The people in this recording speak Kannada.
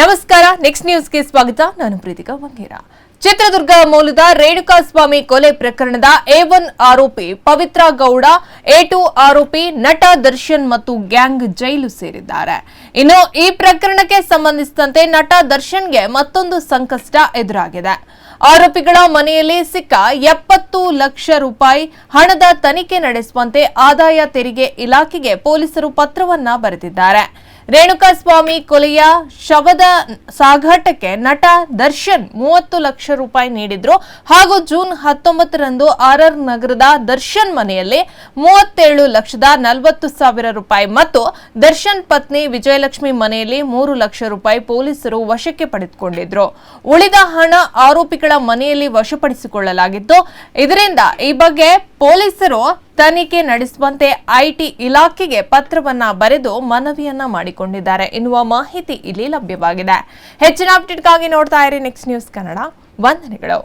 ನಮಸ್ಕಾರ ನೆಕ್ಸ್ಟ್ ನ್ಯೂಸ್ಗೆ ಸ್ವಾಗತ. ನಾನು ಪ್ರೀತಿಕಾ ಮಂಗೇರ. ಚಿತ್ರದುರ್ಗ ಮೂಲದ ರೇಣುಕಾಸ್ವಾಮಿ ಕೊಲೆ ಪ್ರಕರಣದ ಎ ಒನ್ ಆರೋಪಿ ಪವಿತ್ರ ಗೌಡ ಎ ಟು ಆರೋಪಿ ನಟ ದರ್ಶನ್ ಮತ್ತು ಗ್ಯಾಂಗ್ ಜೈಲು ಸೇರಿದ್ದಾರೆ. ಇನ್ನು ಈ ಪ್ರಕರಣಕ್ಕೆ ಸಂಬಂಧಿಸಿದಂತೆ ನಟ ದರ್ಶನ್ಗೆ ಮತ್ತೊಂದು ಸಂಕಷ್ಟ ಎದುರಾಗಿದೆ. ಆರೋಪಿಗಳ ಮನೆಯಲ್ಲಿ ಸಿಕ್ಕ ಎಪ್ಪತ್ತು ಲಕ್ಷ ರೂಪಾಯಿ ಹಣದ ತನಿಖೆ ನಡೆಸುವಂತೆ ಆದಾಯ ತೆರಿಗೆ ಇಲಾಖೆಗೆ ಪೊಲೀಸರು ಪತ್ರವನ್ನ ಬರೆದಿದ್ದಾರೆ. ರೇಣುಕಾಸ್ವಾಮಿ ಕೊಲೆಯ ಶವದ ಸಾಗಾಟಕ್ಕೆ ನಟ ದರ್ಶನ್ ಮೂವತ್ತು ಲಕ್ಷ ರೂಪಾಯಿ ನೀಡಿದ್ರು. ಹಾಗೂ ಜೂನ್ ಹತ್ತೊಂಬತ್ತರಂದು ಆರ್ಆರ್ ನಗರದ ದರ್ಶನ್ ಮನೆಯಲ್ಲಿ ಮೂವತ್ತೇಳು ಲಕ್ಷದ ನಲವತ್ತು ಸಾವಿರ ರೂಪಾಯಿ ಮತ್ತು ದರ್ಶನ್ ಪತ್ನಿ ವಿಜಯಲಕ್ಷ್ಮಿ ಮನೆಯಲ್ಲಿ ಮೂರು ಲಕ್ಷ ರೂಪಾಯಿ ಪೊಲೀಸರು ವಶಕ್ಕೆ ಪಡೆದುಕೊಂಡಿದ್ರು. ಉಳಿದ ಹಣ ಆರೋಪಿಗಳ ಮನೆಯಲ್ಲಿ ವಶಪಡಿಸಿಕೊಳ್ಳಲಾಗಿತ್ತು. ಇದರಿಂದ ಈ ಬಗ್ಗೆ ಪೊಲೀಸರು ತನಿಖೆ ನಡೆಸುವಂತೆ ಐಟಿ ಇಲಾಖೆಗೆ ಪತ್ರವನ್ನ ಬರೆದು ಮನವಿಯನ್ನ ಮಾಡಿಕೊಂಡಿದ್ದಾರೆ. ಎನ್ನುವ ಮಾಹಿತಿ ಇಲ್ಲಿ ಲಭ್ಯವಾಗಿದೆ. ಹೆಚ್ಚಿನ ಅಪ್ಡೇಟ್ಗಾಗಿ ನೋಡ್ತಾ ಇರಿ ನೆಕ್ಸ್ಟ್ ನ್ಯೂಸ್ ಕನ್ನಡ ವಂದನೆಗಳು.